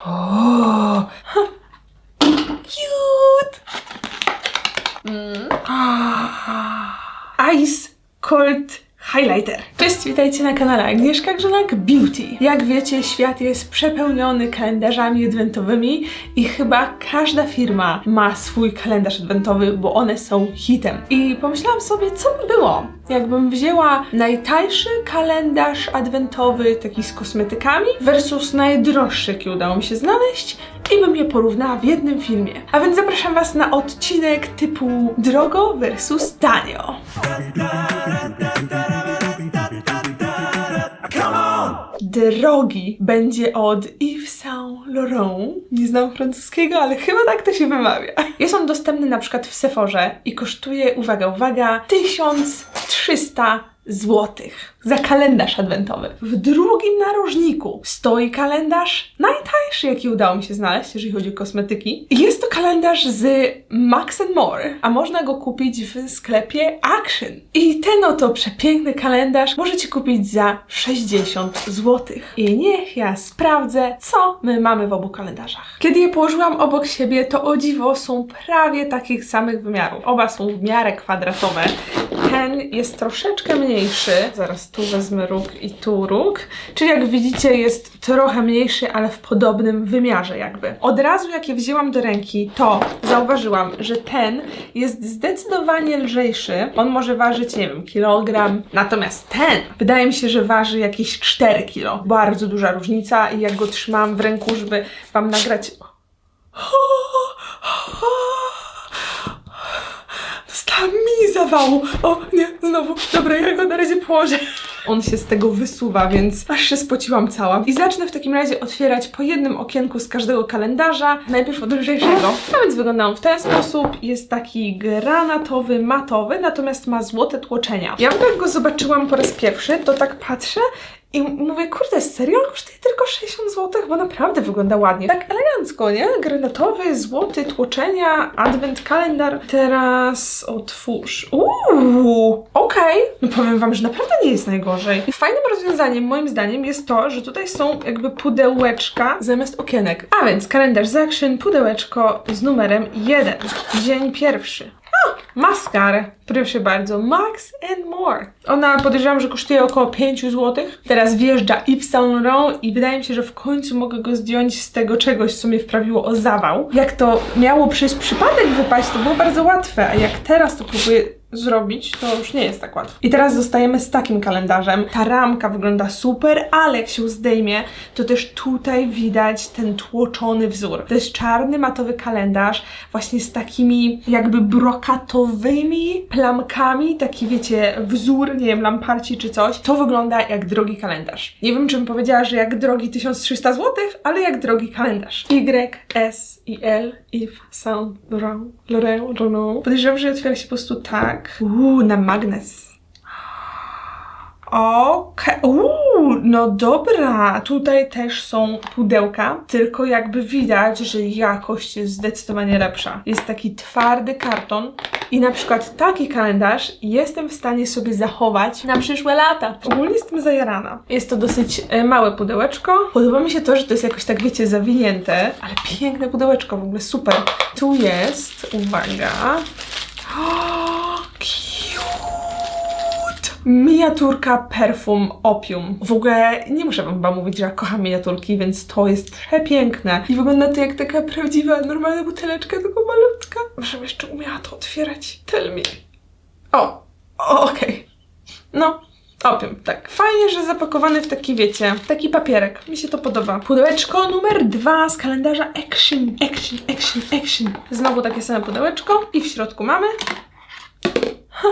O, cute! Mm. Ice Cold Highlighter. Cześć, witajcie na kanale Agnieszka Grzelak Beauty. Jak wiecie, świat jest przepełniony kalendarzami adwentowymi i chyba każda firma ma swój kalendarz adwentowy, bo one są hitem. I pomyślałam sobie, co by było, jakbym wzięła najtańszy kalendarz adwentowy, taki z kosmetykami, versus najdroższy, jaki udało mi się znaleźć i bym je porównała w jednym filmie. A więc zapraszam Was na odcinek typu drogo versus tanio. Drogi będzie od Yves Saint Laurent. Nie znam francuskiego, ale chyba tak to się wymawia. Jest on dostępny na przykład w Sephorze i kosztuje, uwaga, uwaga, 1300 złotych za kalendarz adwentowy. W drugim narożniku stoi kalendarz najtańszy, jaki udało mi się znaleźć, jeżeli chodzi o kosmetyki. Jest to kalendarz z Max More, a można go kupić w sklepie Action. I ten oto przepiękny kalendarz możecie kupić za 60 złotych. I niech ja sprawdzę, co my mamy w obu kalendarzach. Kiedy je położyłam obok siebie, to o dziwo są prawie takich samych wymiarów. Oba są w miarę kwadratowe. Ten jest troszeczkę mniejszy. Zaraz tu wezmę róg i tu róg. Czyli jak widzicie jest trochę mniejszy, ale w podobnym wymiarze jakby. Od razu jak je wzięłam do ręki, to zauważyłam, że ten jest zdecydowanie lżejszy. On może ważyć, nie wiem, kilogram. Natomiast ten wydaje mi się, że waży jakieś 4 kilo. Bardzo duża różnica i jak go trzymałam w ręku, żeby wam nagrać... Mini zawału. O nie, znowu. Dobra, ja go na razie położę. On się z tego wysuwa, więc aż się spociłam cała. I zacznę w takim razie otwierać po jednym okienku z każdego kalendarza. Najpierw od lżejszego. A więc wygląda on w ten sposób. Jest taki granatowy, matowy, natomiast ma złote tłoczenia. Ja jak go zobaczyłam po raz pierwszy, to tak patrzę i mówię, kurde, serio? Kosztuje tylko 60 zł, bo naprawdę wygląda ładnie. Tak elegancko, nie? Granatowy, złoty, tłoczenia, advent kalendar. Teraz otwórz. Uuu, okej. No powiem wam, że naprawdę nie jest najgorzej. Fajnym rozwiązaniem moim zdaniem jest to, że tutaj są jakby pudełeczka zamiast okienek. A więc kalendarz z Action, pudełeczko z numerem 1. Dzień pierwszy. Maskarę. Proszę bardzo. Max and More. Ona podejrzewam, że kosztuje około 5 zł. Teraz wjeżdża Yves Saint Laurent i wydaje mi się, że w końcu mogę go zdjąć z tego czegoś, co mnie wprawiło o zawał. Jak to miało przez przypadek wypaść, to było bardzo łatwe, a jak teraz to próbuję zrobić, to już nie jest tak łatwo. I teraz zostajemy z takim kalendarzem. Ta ramka wygląda super, ale jak się zdejmie, to też tutaj widać ten tłoczony wzór. To jest czarny, matowy kalendarz, właśnie z takimi jakby brokatowymi plamkami, taki wiecie, wzór, nie wiem, lamparci czy coś. To wygląda jak drogi kalendarz. Nie wiem, czy bym powiedziała, że jak drogi 1300 zł, ale jak drogi kalendarz. Y, S i L, Yves Saint Laurent, Laurent, Laurent. Podejrzewam, że otwiera się po prostu tak. Uuu, na magnes. Okej, uuu, no dobra. Tutaj też są pudełka, tylko jakby widać, że jakość jest zdecydowanie lepsza. Jest taki twardy karton i na przykład taki kalendarz jestem w stanie sobie zachować na przyszłe lata. Ogólnie jestem zajarana. Jest to dosyć e, małe pudełeczko. Podoba mi się to, że to jest jakoś tak, wiecie, zawinięte, ale piękne pudełeczko, w ogóle super. Tu jest, uwaga! Miniaturka perfum opium. W ogóle nie muszę wam chyba mówić, że ja kocham miniaturki, więc to jest przepiękne. I wygląda to jak taka prawdziwa, normalna buteleczka, tylko malutka. Żebym jeszcze umiała to otwierać. Tell me. O, o okej. No, Opium, tak. Fajnie, że zapakowany w taki, wiecie, taki papierek. Mi się to podoba. Pudełeczko numer dwa z kalendarza Action, Action, Action, Action. Znowu takie same pudełeczko i w środku mamy... Ha.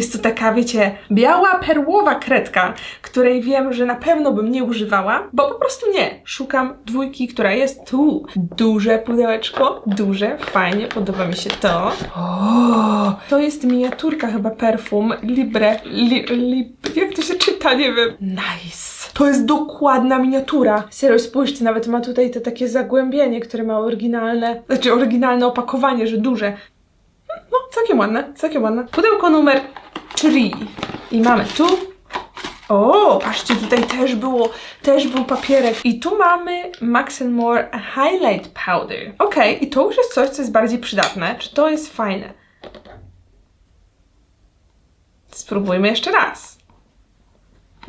Jest to taka, wiecie, biała, perłowa kredka, której wiem, że na pewno bym nie używała, bo po prostu nie. Szukam dwójki, która jest tu. Duże pudełeczko, duże, fajnie, podoba mi się to. O, to jest miniaturka chyba perfum Libre, li, li, jak to się czyta, nie wiem. Nice. To jest dokładna miniatura. Serio, spójrzcie, nawet ma tutaj to takie zagłębienie, które ma oryginalne, znaczy oryginalne opakowanie, że duże. No, całkiem ładne, całkiem ładne. Pudełko numer 3. I mamy tu O, patrzcie, tutaj też było, też był papierek. I tu mamy Max More Highlight Powder. Okej, i to już jest coś, co jest bardziej przydatne. Czy to jest fajne? Spróbujmy jeszcze raz.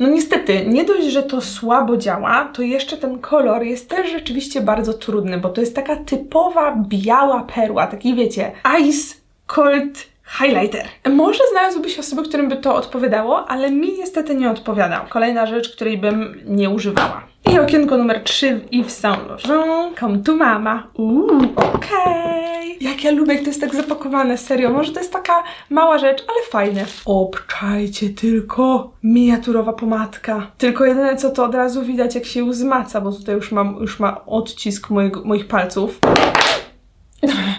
No niestety, nie dość, że to słabo działa, to jeszcze ten kolor jest też rzeczywiście bardzo trudny, bo to jest taka typowa biała perła, taki wiecie, ice cold highlighter. Może znalazłyby się osoby, którym by to odpowiadało, ale mi niestety nie odpowiada. Kolejna rzecz, której bym nie używała. I okienko numer 3 w Yves Saint Laurent. Come to mama. Uuu, okej. Jak ja lubię, jak to jest tak zapakowane, serio. Może to jest taka mała rzecz, ale fajne. Obczajcie tylko. Miniaturowa pomadka. Tylko jedyne co to od razu widać, jak się ją zmaca, bo tutaj już mam, już ma odcisk mojego, moich palców.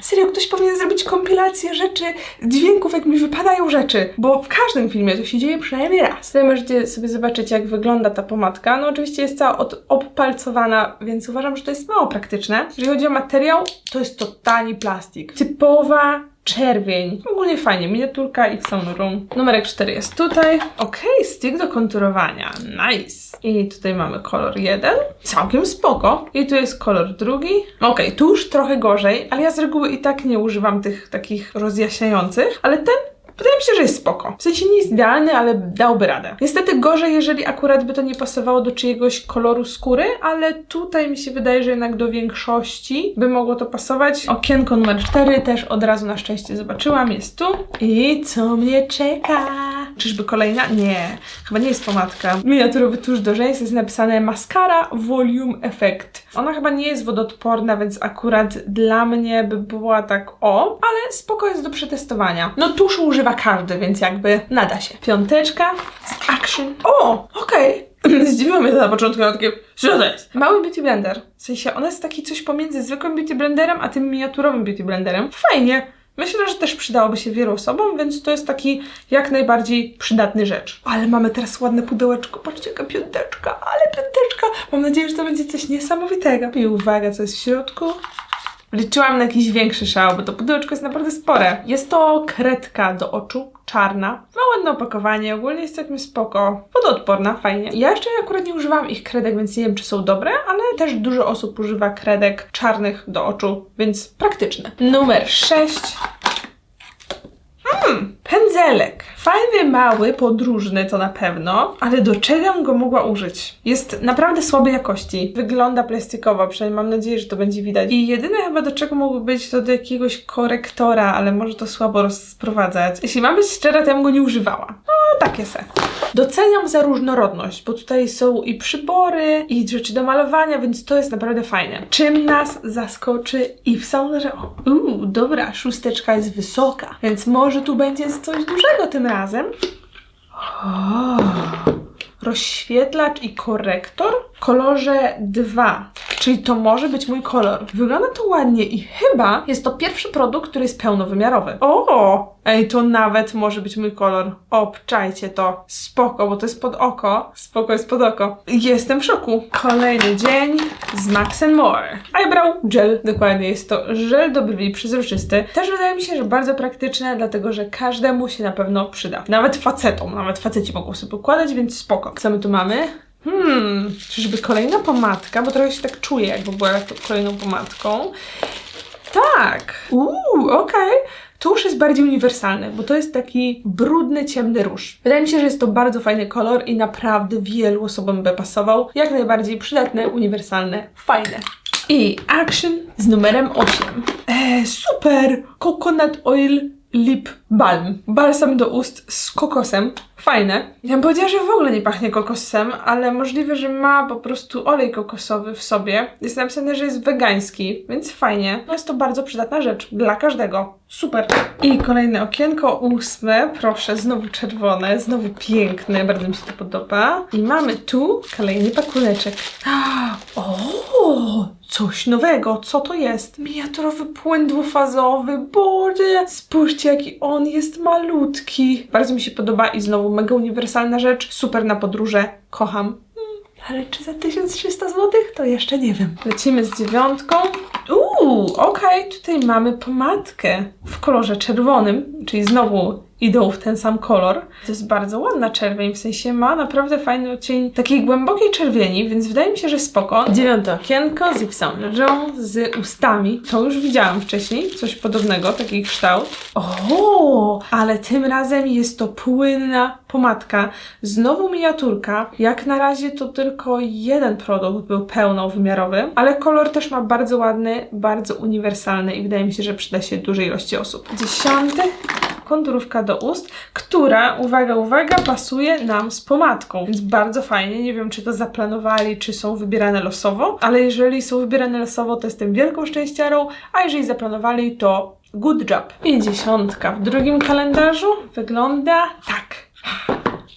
Serio, ktoś powinien zrobić kompilację rzeczy, dźwięków, jak mi wypadają rzeczy, bo w każdym filmie to się dzieje przynajmniej raz. Tutaj możecie sobie zobaczyć, jak wygląda ta pomadka. No oczywiście jest cała od, obpalcowana, więc uważam, że to jest mało praktyczne. Jeżeli chodzi o materiał, to jest to tani plastik. Typowa czerwień. Ogólnie fajnie, miniaturka i Saint Laurent. Numerek 4 jest tutaj. Okej, stick do konturowania. Nice. I tutaj mamy kolor jeden. Całkiem spoko. I tu jest kolor drugi. Okej, tu już trochę gorzej, ale ja z reguły i tak nie używam tych takich rozjaśniających, ale ten Wydaje mi się, że jest spoko. W sensie nie jest idealny, ale dałby radę. Niestety gorzej, jeżeli akurat by to nie pasowało do czyjegoś koloru skóry, ale tutaj mi się wydaje, że jednak do większości by mogło to pasować. Okienko numer 4 też od razu na szczęście zobaczyłam, jest tu. I co mnie czeka? Czyżby kolejna? Nie, chyba nie jest pomadka. Miniaturowy tusz do rzęs jest napisane Mascara Volume Effect. Ona chyba nie jest wodoodporna, więc akurat dla mnie by była tak o, ale spoko jest do przetestowania. No tuszu używa więc jakby nada się. Piąteczka z Action. O, okej. Zdziwiło mnie to na początku, ja takie, co to jest? Mały beauty blender. W sensie, on jest taki coś pomiędzy zwykłym beauty blenderem, a tym miniaturowym beauty blenderem. Fajnie. Myślę, że też przydałoby się wielu osobom, więc to jest taki jak najbardziej przydatny rzecz. Ale mamy teraz ładne pudełeczko. Patrzcie, jaka piąteczka, ale piąteczka. Mam nadzieję, że to będzie coś niesamowitego. I uwaga, co jest w środku. Liczyłam na jakiś większy szał, bo to pudełeczko jest naprawdę spore. Jest to kredka do oczu, czarna. Ma ładne opakowanie, ogólnie jest całkiem spoko. Wodoodporna, fajnie. Ja jeszcze akurat nie używałam ich kredek, więc nie wiem, czy są dobre, ale też dużo osób używa kredek czarnych do oczu, więc praktyczne. Numer 6. Hmm, pędzelek. Fajny, mały, podróżny to na pewno, ale do czego go mogła użyć? Jest naprawdę słabej jakości. Wygląda plastikowo, przynajmniej mam nadzieję, że to będzie widać. I jedyne chyba do czego mógłby być to do jakiegoś korektora, ale może to słabo rozprowadzać. Jeśli mam być szczera, to ja bym go nie używała. No, takie se. Doceniam za różnorodność, bo tutaj są i przybory, i rzeczy do malowania, więc to jest naprawdę fajne. Czym nas zaskoczy i w Laurent? Uuu, dobra, szósteczka jest wysoka, więc może tu będzie coś dużego tym razem. O, rozświetlacz i korektor kolorze 2. Czyli to może być mój kolor. Wygląda to ładnie i chyba jest to pierwszy produkt, który jest pełnowymiarowy. O! Ej, to nawet może być mój kolor. Obczajcie to. Spoko, bo to jest pod oko. Spoko jest pod oko. Jestem w szoku. Kolejny dzień z Max More. Eyebrow gel. Dokładnie, jest to żel do brwi przezroczysty. Też wydaje mi się, że bardzo praktyczne, dlatego że każdemu się na pewno przyda. Nawet facetom, nawet faceci mogą sobie układać, więc spoko. Co my tu mamy? Hmm, czyżby kolejna pomadka, bo trochę się tak czuję, jakby była kolejną pomadką. Tak. Uuu, okej. To już jest bardziej uniwersalny, bo to jest taki brudny, ciemny róż. Wydaje mi się, że jest to bardzo fajny kolor i naprawdę wielu osobom by pasował. Jak najbardziej przydatne, uniwersalne, fajne. I Action z numerem 8. Eee, super! Coconut Oil Lip Balm. Balsam do ust z kokosem. Fajne. Ja bym powiedziała, że w ogóle nie pachnie kokosem, ale możliwe, że ma po prostu olej kokosowy w sobie. Jest napisane, że jest wegański, więc fajnie. No jest to bardzo przydatna rzecz dla każdego. Super. I kolejne okienko, ósme. Proszę, znowu czerwone, znowu piękne, bardzo mi się to podoba. I mamy tu kolejny pakuneczek. O, coś nowego. Co to jest? Miniaturowy płyn dwufazowy. Boże, spójrzcie jaki on jest malutki. Bardzo mi się podoba i znowu mega uniwersalna rzecz. Super na podróże. Kocham. Hmm, Ale czy za 1300 zł? To jeszcze nie wiem. Lecimy z dziewiątką. Uuu, okej, tutaj mamy pomadkę w kolorze czerwonym, czyli znowu idą w ten sam kolor. To jest bardzo ładna czerwień, w sensie ma naprawdę fajny odcień takiej głębokiej czerwieni, więc wydaje mi się, że spoko. Dziewiąte okienko z Yves Saint Laurent z ustami. To już widziałam wcześniej, coś podobnego, taki kształt. O, ale tym razem jest to płynna pomadka. Znowu miniaturka. Jak na razie to tylko jeden produkt był pełnowymiarowy, ale kolor też ma bardzo ładny, bardzo uniwersalny i wydaje mi się, że przyda się dużej ilości osób. Dziesiąty konturówka do ust, która, uwaga, uwaga, pasuje nam z pomadką, więc bardzo fajnie. Nie wiem, czy to zaplanowali, czy są wybierane losowo, ale jeżeli są wybierane losowo, to jestem wielką szczęściarą, a jeżeli zaplanowali, to good job. Pięćdziesiątka w drugim kalendarzu wygląda tak.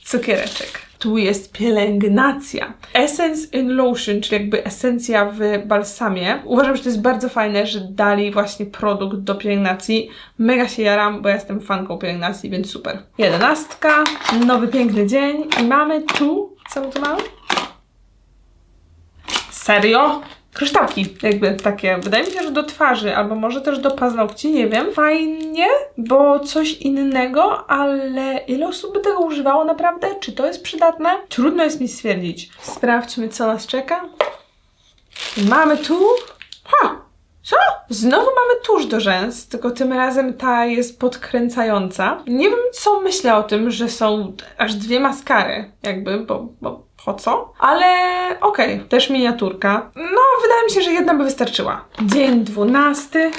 Cukiereczek. Tu jest pielęgnacja. Essence in Lotion, czyli jakby esencja w balsamie. Uważam, że to jest bardzo fajne, że dali właśnie produkt do pielęgnacji. Mega się jaram, bo ja jestem fanką pielęgnacji, więc super. Jedenastka, nowy piękny dzień i mamy tu, co tu mamy? Serio? Kryształki, jakby takie, wydaje mi się, że do twarzy, albo może też do paznokci, nie wiem. Fajnie, bo coś innego, ale ile osób by tego używało naprawdę? Czy to jest przydatne? Trudno jest mi stwierdzić. Sprawdźmy, co nas czeka. Mamy tu... Ha! Co? Znowu mamy tusz do rzęs, tylko tym razem ta jest podkręcająca. Nie wiem, co myślę o tym, że są aż dwie maskary, jakby, bo, bo Ale okej, też miniaturka. No, wydaje mi się, że jedna by wystarczyła. Dzień dwunasty.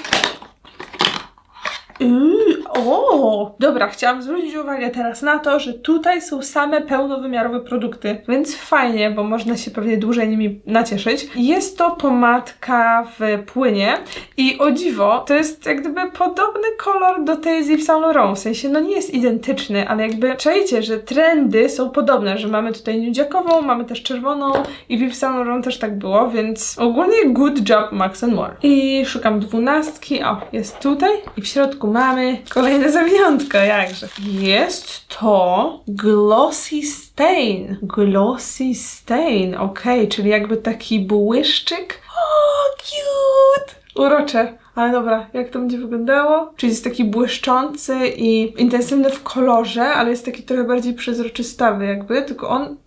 Yy, o, dobra, chciałam zwrócić uwagę teraz na to, że tutaj są same pełnowymiarowe produkty, więc fajnie, bo można się pewnie dłużej nimi nacieszyć. Jest to pomadka w płynie i o dziwo, to jest jak gdyby podobny kolor do tej z Yves Saint Laurent, w sensie no nie jest identyczny, ale jakby czajcie, że trendy są podobne, że mamy tutaj nudziakową, mamy też czerwoną i w Yves Saint Laurent też tak było, więc ogólnie good job Max and More. I szukam dwunastki, o, jest tutaj i w środku mamy kolejne zawiniątko, jakże. Jest to Glossy Stain. Glossy Stain, okej, czyli jakby taki błyszczyk. O, cute! Urocze. Ale dobra, jak to będzie wyglądało? Czyli jest taki błyszczący i intensywny w kolorze, ale jest taki trochę bardziej przezroczystawy jakby, tylko on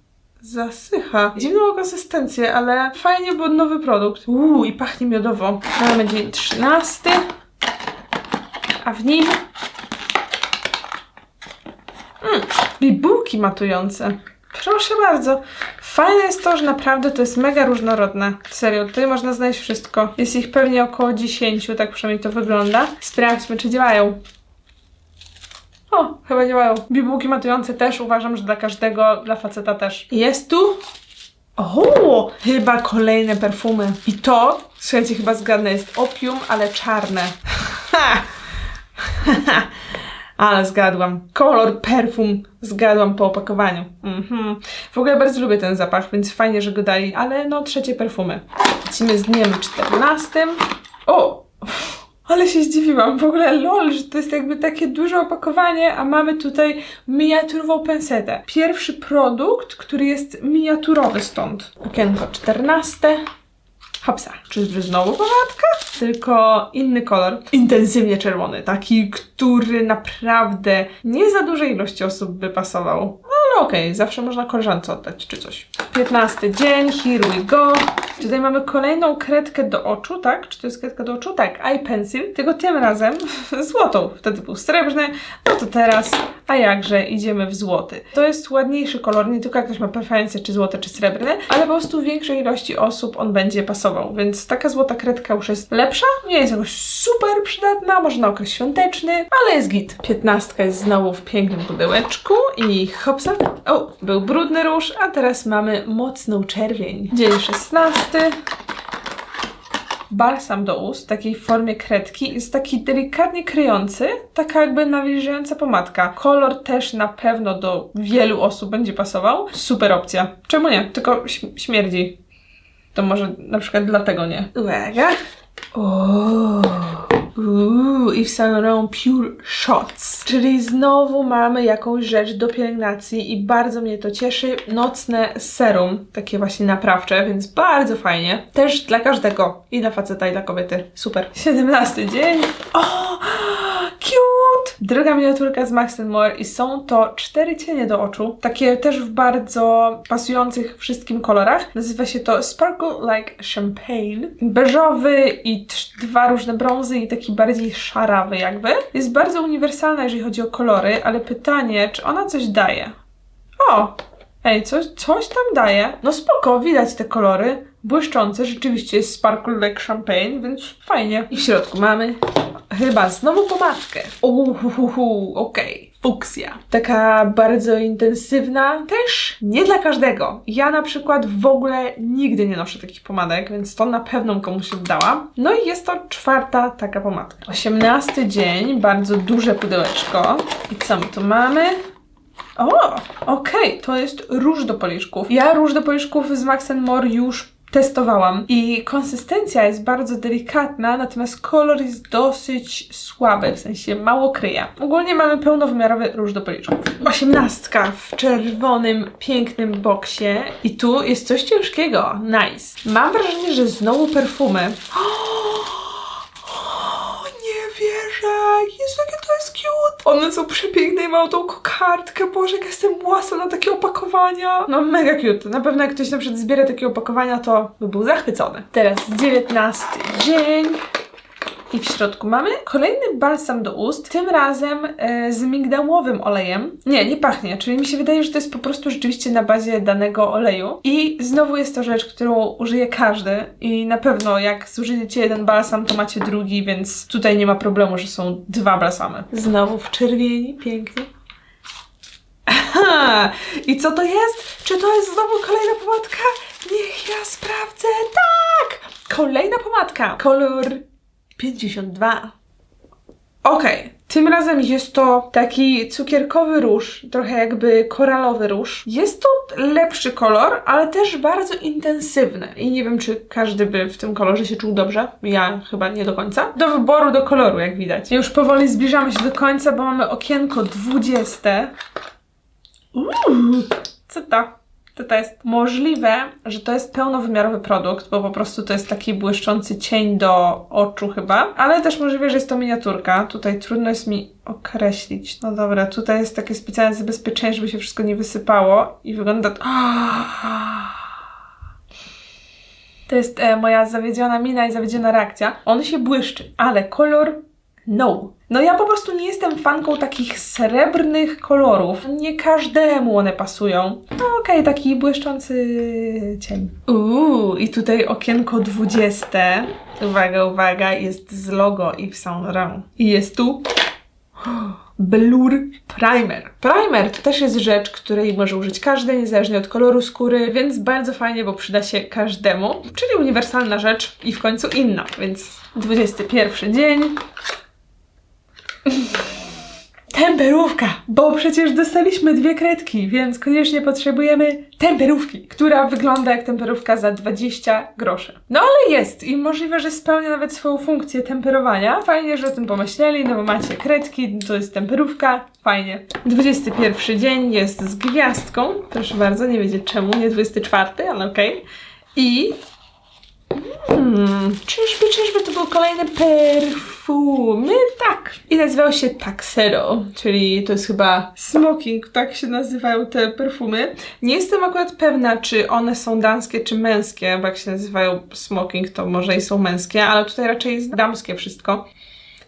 zasycha. Dziwną konsystencję, ale fajnie, bo nowy produkt. Uuu, i pachnie miodowo. Mamy dzień 13 a w nim mm, bibułki matujące. Proszę bardzo. Fajne jest to, że naprawdę to jest mega różnorodne. Serio, tutaj można znaleźć wszystko. Jest ich pewnie około 10, tak przynajmniej to wygląda. Sprawdźmy, czy działają. O, chyba działają. Bibułki matujące też uważam, że dla każdego, dla faceta też. Jest tu o, chyba kolejne perfumy. I to, słuchajcie, chyba zgadnę, jest opium, ale czarne. Ha! Ale zgadłam. Kolor perfum zgadłam po opakowaniu. Mhm. W ogóle bardzo lubię ten zapach, więc fajnie, że go dali, ale no trzecie perfumy. Lecimy z dniem 14. O! Ale się zdziwiłam. W ogóle lol, że to jest jakby takie duże opakowanie, a mamy tutaj miniaturową pensetę. Pierwszy produkt, który jest miniaturowy stąd. Okienko 14. Hopsa. Czyżby znowu pomadka? Tylko inny kolor. Intensywnie czerwony. Taki, który naprawdę nie za dużej ilości osób by pasował. No ale okej, zawsze można koleżance oddać czy coś. 15 dzień, here we go. Tutaj mamy kolejną kredkę do oczu, tak? Czy to jest kredka do oczu? Tak, eye pencil, tylko tym razem złotą. Wtedy był srebrny, no to teraz, a jakże, idziemy w złoty. To jest ładniejszy kolor, nie tylko jak ktoś ma preferencje, czy złote, czy srebrne, ale po prostu większej ilości osób on będzie pasował, więc taka złota kredka już jest lepsza, nie jest jakoś super przydatna, może na okres świąteczny, ale jest git. 15 jest znowu w pięknym pudełeczku i hopsa. O, był brudny róż, a teraz mamy mocną czerwień. Dzień 16. Balsam do ust w takiej formie kredki jest taki delikatnie kryjący, taka jakby nawilżająca pomadka. Kolor też na pewno do wielu osób będzie pasował. Super opcja. Czemu nie? Tylko śm- śmierdzi. To może na przykład dlatego nie. Uwaga. O. Uuu, Yves Saint Laurent Pure Shots. Czyli znowu mamy jakąś rzecz do pielęgnacji i bardzo mnie to cieszy. Nocne serum, takie właśnie naprawcze, więc bardzo fajnie. Też dla każdego, i dla faceta, i dla kobiety. Super. 17 dzień. O, cute! Druga miniaturka z Max More i są to cztery cienie do oczu, takie też w bardzo pasujących wszystkim kolorach. Nazywa się to Sparkle Like Champagne. Beżowy i dwa różne brązy i taki bardziej szarawy jakby. Jest bardzo uniwersalna, jeżeli chodzi o kolory, ale pytanie, czy ona coś daje? O! Ej, coś, coś tam daje. No spoko, widać te kolory. Błyszczące, rzeczywiście jest sparkle like champagne, więc fajnie. I w środku mamy chyba znowu pomadkę. Uhuhuhu, okej. Fuksja. Taka bardzo intensywna. Też nie dla każdego. Ja na przykład w ogóle nigdy nie noszę takich pomadek, więc to na pewno komuś oddałam. No i jest to czwarta taka pomadka. Osiemnasty dzień, bardzo duże pudełeczko. I co my tu mamy? O, okej, to jest róż do policzków. Ja róż do policzków z Max More już testowałam i konsystencja jest bardzo delikatna, natomiast kolor jest dosyć słaby, w sensie mało kryje. Ogólnie mamy pełnowymiarowy róż do policzków. Osiemnastka w czerwonym, pięknym boksie i tu jest coś ciężkiego. Nice. Mam wrażenie, że znowu perfumy. O, wierzę! Jezu, jakie to jest cute! One są przepiękne i mają tą kokardkę. Boże, jak jestem łasa na takie opakowania. No mega cute. Na pewno jak ktoś na przykład zbiera takie opakowania, to by był zachwycony. Teraz 19 dzień. I w środku mamy kolejny balsam do ust, tym razem e, z migdałowym olejem. Nie, nie pachnie, czyli mi się wydaje, że to jest po prostu rzeczywiście na bazie danego oleju. I znowu jest to rzecz, którą użyje każdy i na pewno jak zużyjecie jeden balsam, to macie drugi, więc tutaj nie ma problemu, że są dwa balsamy. Znowu w czerwieni, pięknie. Aha! I co to jest? Czy to jest znowu kolejna pomadka? Niech ja sprawdzę. Tak! Kolejna pomadka. Kolor 52. Okej. Tym razem jest to taki cukierkowy róż, trochę jakby koralowy róż. Jest to lepszy kolor, ale też bardzo intensywny. I nie wiem, czy każdy by w tym kolorze się czuł dobrze. Ja chyba nie do końca. Do wyboru, do koloru, jak widać. Już powoli zbliżamy się do końca, bo mamy okienko 20. Uuu, co to? To jest? Możliwe, że to jest pełnowymiarowy produkt, bo po prostu to jest taki błyszczący cień do oczu chyba, ale też możliwe, że jest to miniaturka. Tutaj trudno jest mi określić. No dobra, tutaj jest takie specjalne zabezpieczenie, żeby się wszystko nie wysypało i wygląda to... To jest e, moja zawiedziona mina i zawiedziona reakcja. On się błyszczy, ale kolor no. No ja po prostu nie jestem fanką takich srebrnych kolorów. Nie każdemu one pasują. No okej, taki błyszczący cień. Uuu, i tutaj okienko 20. Uwaga, uwaga, jest z logo Yves Saint Laurent. I jest tu Blur Primer. Primer to też jest rzecz, której może użyć każdy, niezależnie od koloru skóry, więc bardzo fajnie, bo przyda się każdemu. Czyli uniwersalna rzecz i w końcu inna, więc 21 dzień. Temperówka, bo przecież dostaliśmy dwie kredki, więc koniecznie potrzebujemy temperówki, która wygląda jak temperówka za 20 groszy. No ale jest i możliwe, że spełnia nawet swoją funkcję temperowania. Fajnie, że o tym pomyśleli, no bo macie kredki, to jest temperówka, fajnie. 21 dzień jest z gwiazdką, proszę bardzo, nie wiecie czemu, nie 24, ale okej. I Hmm, czyżby, czyżby to był kolejny perfumy? Tak. I nazywał się Taxero, czyli to jest chyba smoking, tak się nazywają te perfumy. Nie jestem akurat pewna, czy one są damskie, czy męskie, bo jak się nazywają smoking, to może i są męskie, ale tutaj raczej jest damskie wszystko.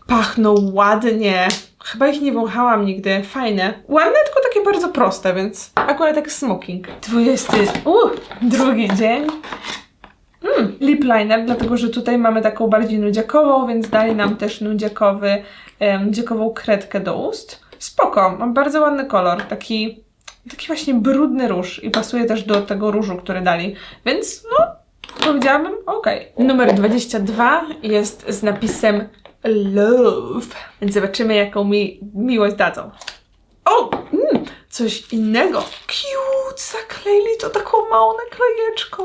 Pachną ładnie. Chyba ich nie wąchałam nigdy. Fajne. Ładne, tylko takie bardzo proste, więc akurat jak smoking. 20. Uh, drugi dzień. Lip liner, dlatego że tutaj mamy taką bardziej nudziakową, więc dali nam też nudziakowy, nudziakową kredkę do ust. Spoko, ma bardzo ładny kolor, taki, taki właśnie brudny róż i pasuje też do tego różu, który dali, więc no, powiedziałabym okej. Numer 22 jest z napisem love, więc zobaczymy jaką mi miłość dadzą. O! Mm, coś innego. Cute! Zakleili to taką małą naklejeczką.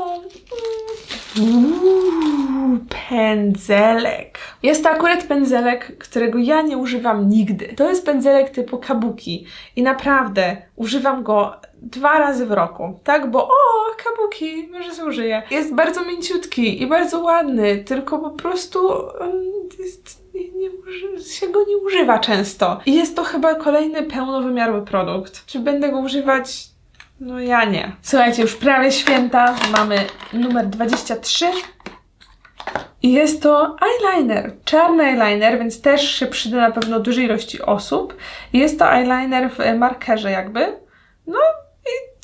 Uuu, pędzelek. Jest to akurat pędzelek, którego ja nie używam nigdy. To jest pędzelek typu kabuki i naprawdę używam go dwa razy w roku, tak? Bo o, kabuki, może zużyję. Jest bardzo mięciutki i bardzo ładny, tylko po prostu jest, nie, nie, się go nie używa często. I jest to chyba kolejny pełnowymiarowy produkt. Czy będę go używać? No ja nie. Słuchajcie, już prawie święta. Mamy numer 23. I jest to eyeliner, czarny eyeliner, więc też się przyda na pewno dużej ilości osób. Jest to eyeliner w markerze jakby. No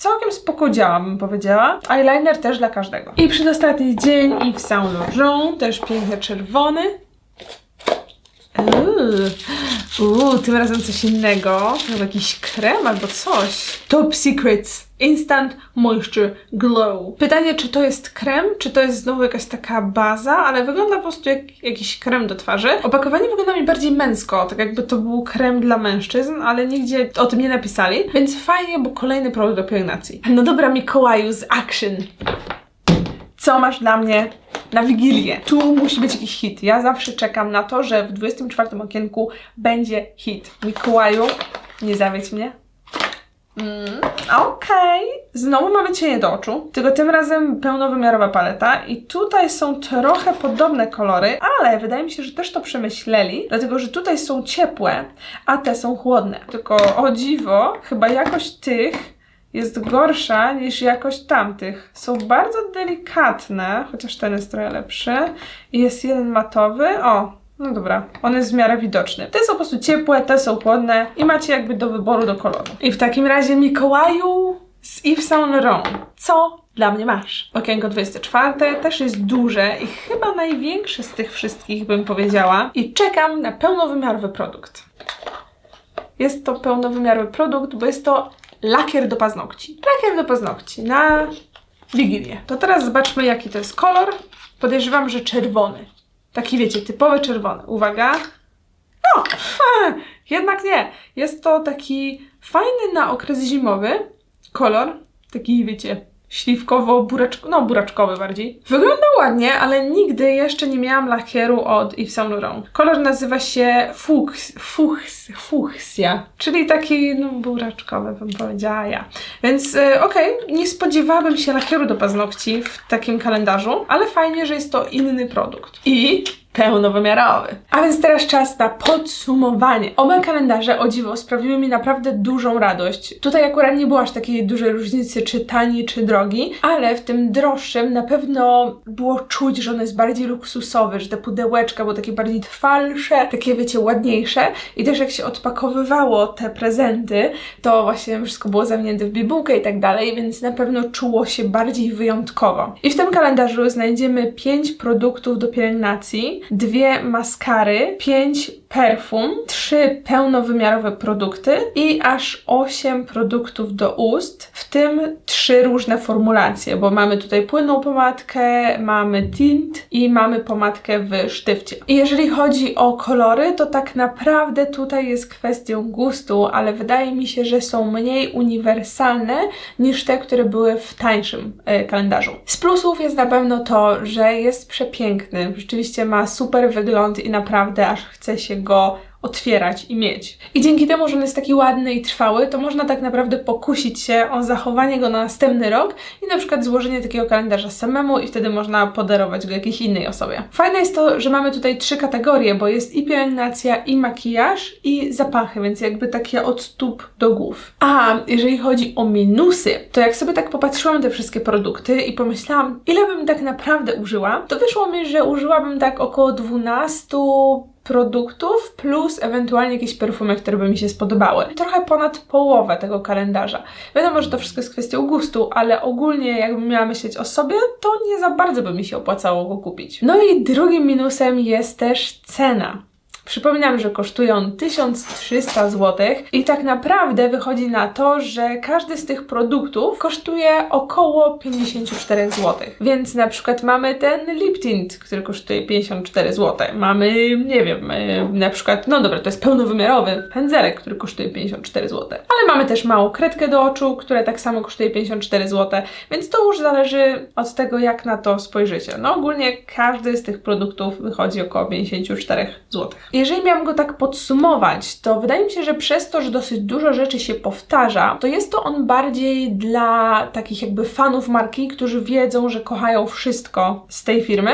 całkiem spoko działa, bym powiedziała. Eyeliner też dla każdego. I przedostatni dzień Yves Saint Laurent, też pięknie czerwony. Uuu, tym razem coś innego. Chyba jakiś krem albo coś. Top Secrets Instant Moisture Glow. Pytanie, czy to jest krem, czy to jest znowu jakaś taka baza, ale wygląda po prostu jak jakiś krem do twarzy. Opakowanie wygląda mi bardziej męsko, tak jakby to był krem dla mężczyzn, ale nigdzie o tym nie napisali, więc fajnie, bo kolejny produkt do pielęgnacji. No dobra, Mikołaju z Action. Co masz dla mnie na Wigilię? Tu musi być jakiś hit. Ja zawsze czekam na to, że w 24 okienku będzie hit. Mikołaju, nie zawiedź mnie. Mm, Okej. Znowu mamy cienie do oczu, tylko tym razem pełnowymiarowa paleta i tutaj są trochę podobne kolory, ale wydaje mi się, że też to przemyśleli, dlatego że tutaj są ciepłe, a te są chłodne. Tylko o dziwo, chyba jakość tych jest gorsza niż jakość tamtych. Są bardzo delikatne, chociaż ten jest trochę lepszy. I jest jeden matowy. O, no dobra, on jest w miarę widoczny. Te są po prostu ciepłe, te są chłodne i macie jakby do wyboru do koloru. I w takim razie Mikołaju z Yves Saint Laurent. Co dla mnie masz? Okienko 24 też jest duże i chyba największe z tych wszystkich bym powiedziała. I czekam na pełnowymiarowy produkt. Jest to pełnowymiarowy produkt, bo jest to lakier do paznokci. Lakier do paznokci na Wigilię. To teraz zobaczmy, jaki to jest kolor. Podejrzewam, że czerwony. Taki, wiecie, typowy czerwony. Uwaga. No, jednak nie. Jest to taki fajny na okres zimowy kolor. Taki, wiecie, śliwkowo-buraczkowy, no buraczkowy bardziej. Wygląda ładnie, ale nigdy jeszcze nie miałam lakieru od Yves Saint Laurent. Kolor nazywa się Fuchs, Fuchs, Fuchsia, czyli taki, no, buraczkowy bym powiedziała ja. Więc e, okej, nie spodziewałabym się lakieru do paznokci w takim kalendarzu, ale fajnie, że jest to inny produkt. I pełnowymiarowy. A więc teraz czas na podsumowanie. Oba kalendarze, o dziwo, sprawiły mi naprawdę dużą radość. Tutaj akurat nie było aż takiej dużej różnicy, czy tani, czy drogi, ale w tym droższym na pewno było czuć, że on jest bardziej luksusowy, że te pudełeczka były takie bardziej trwalsze, takie wiecie, ładniejsze i też jak się odpakowywało te prezenty, to właśnie wszystko było zawinięte w bibułkę i tak dalej, więc na pewno czuło się bardziej wyjątkowo. I w tym kalendarzu znajdziemy 5 produktów do pielęgnacji, dwie maskary, 5 perfum, 3 pełnowymiarowe produkty i aż 8 produktów do ust, w tym 3 różne formulacje, bo mamy tutaj płynną pomadkę, mamy tint i mamy pomadkę w sztywcie. I jeżeli chodzi o kolory, to tak naprawdę tutaj jest kwestią gustu, ale wydaje mi się, że są mniej uniwersalne niż te, które były w tańszym e, kalendarzu. Z plusów jest na pewno to, że jest przepiękny, rzeczywiście ma super wygląd i naprawdę aż chce się go otwierać i mieć. I dzięki temu, że on jest taki ładny i trwały, to można tak naprawdę pokusić się o zachowanie go na następny rok i na przykład złożenie takiego kalendarza samemu i wtedy można podarować go jakiejś innej osobie. Fajne jest to, że mamy tutaj trzy kategorie, bo jest i pielęgnacja, i makijaż, i zapachy, więc jakby takie od stóp do głów. A jeżeli chodzi o minusy, to jak sobie tak popatrzyłam te wszystkie produkty i pomyślałam, ile bym tak naprawdę użyła, to wyszło mi, że użyłabym tak około 12 produktów plus ewentualnie jakieś perfumy, które by mi się spodobały. Trochę ponad połowę tego kalendarza. Wiadomo, że to wszystko jest kwestią gustu, ale ogólnie jakbym miała myśleć o sobie, to nie za bardzo by mi się opłacało go kupić. No i drugim minusem jest też cena. Przypominam, że kosztuje on 1300 zł i tak naprawdę wychodzi na to, że każdy z tych produktów kosztuje około 54 zł. Więc na przykład mamy ten lip tint, który kosztuje 54 zł. Mamy, nie wiem, y, na przykład, no dobra, to jest pełnowymiarowy pędzelek, który kosztuje 54 zł. Ale mamy też małą kredkę do oczu, która tak samo kosztuje 54 zł, więc to już zależy od tego, jak na to spojrzycie. No ogólnie każdy z tych produktów wychodzi około 54 zł. Jeżeli miałam go tak podsumować, to wydaje mi się, że przez to, że dosyć dużo rzeczy się powtarza, to jest to on bardziej dla takich jakby fanów marki, którzy wiedzą, że kochają wszystko z tej firmy,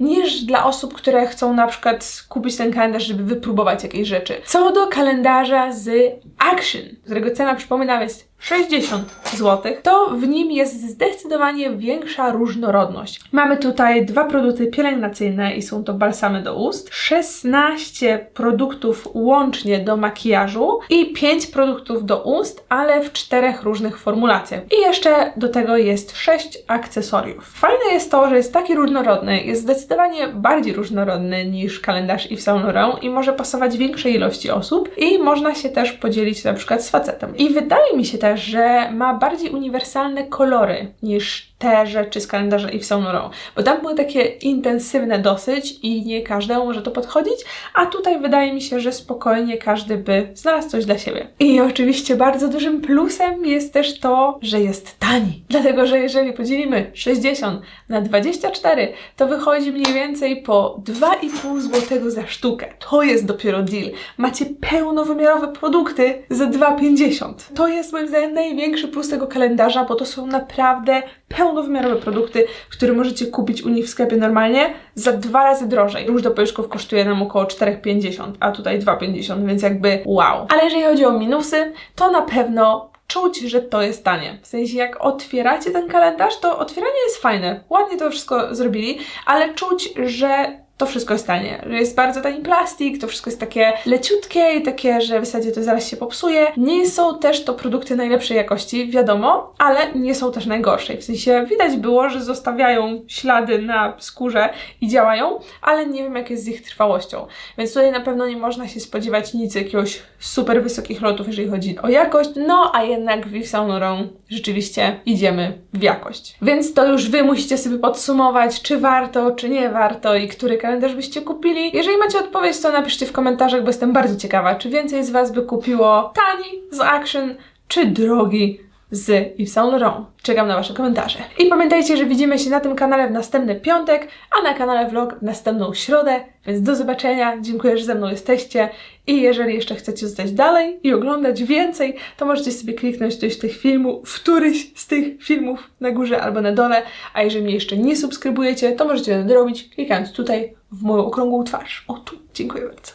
niż dla osób, które chcą na przykład kupić ten kalendarz, żeby wypróbować jakieś rzeczy. Co do kalendarza z Action, którego cena przypominam jest 60 zł, to w nim jest zdecydowanie większa różnorodność. Mamy tutaj dwa produkty pielęgnacyjne i są to balsamy do ust, 16 produktów łącznie do makijażu i 5 produktów do ust, ale w czterech różnych formulacjach. I jeszcze do tego jest 6 akcesoriów. Fajne jest to, że jest taki różnorodny, jest zdecydowanie bardziej różnorodny niż kalendarz Yves Saint Laurent i może pasować większej ilości osób i można się też podzielić na przykład z facetem. I wydaje mi się też, że ma bardziej uniwersalne kolory niż te rzeczy z kalendarza Yves Saint Laurent, bo tam były takie intensywne dosyć i nie każdemu może to podchodzić, a tutaj wydaje mi się, że spokojnie każdy by znalazł coś dla siebie. I oczywiście bardzo dużym plusem jest też to, że jest tani, dlatego że jeżeli podzielimy 60 na 24, to wychodzi mniej więcej po 2,5 zł za sztukę. To jest dopiero deal. Macie pełnowymiarowe produkty za 2,50. To jest moim zdaniem największy plus tego kalendarza, bo to są naprawdę pełnowymiarowe produkty, które możecie kupić u nich w sklepie normalnie za dwa razy drożej. Róż do policzków kosztuje nam około 4,50, a tutaj 2,50, więc jakby wow. Ale jeżeli chodzi o minusy, to na pewno czuć, że to jest tanie. W sensie, jak otwieracie ten kalendarz, to otwieranie jest fajne. Ładnie to wszystko zrobili, ale czuć, że to wszystko jest tanie. Że jest bardzo tani plastik, to wszystko jest takie leciutkie i takie, że w zasadzie to zaraz się popsuje. Nie są też to produkty najlepszej jakości, wiadomo, ale nie są też najgorszej. W sensie widać było, że zostawiają ślady na skórze i działają, ale nie wiem jak jest z ich trwałością. Więc tutaj na pewno nie można się spodziewać nic jakiegoś super wysokich lotów, jeżeli chodzi o jakość. No a jednak w Yves Saint Laurent rzeczywiście idziemy w jakość. Więc to już Wy musicie sobie podsumować, czy warto, czy nie warto i który kalendarz byście kupili. Jeżeli macie odpowiedź, to napiszcie w komentarzach, bo jestem bardzo ciekawa, czy więcej z Was by kupiło tani z Action, czy drogi z Yves Saint Laurent. Czekam na Wasze komentarze. I pamiętajcie, że widzimy się na tym kanale w następny piątek, a na kanale vlog w następną środę, więc do zobaczenia. Dziękuję, że ze mną jesteście i jeżeli jeszcze chcecie zostać dalej i oglądać więcej, to możecie sobie kliknąć ktoś tych filmów, w któryś z tych filmów na górze albo na dole, a jeżeli mnie jeszcze nie subskrybujecie, to możecie to zrobić klikając tutaj w moją okrągłą twarz. O tu. Dziękuję bardzo.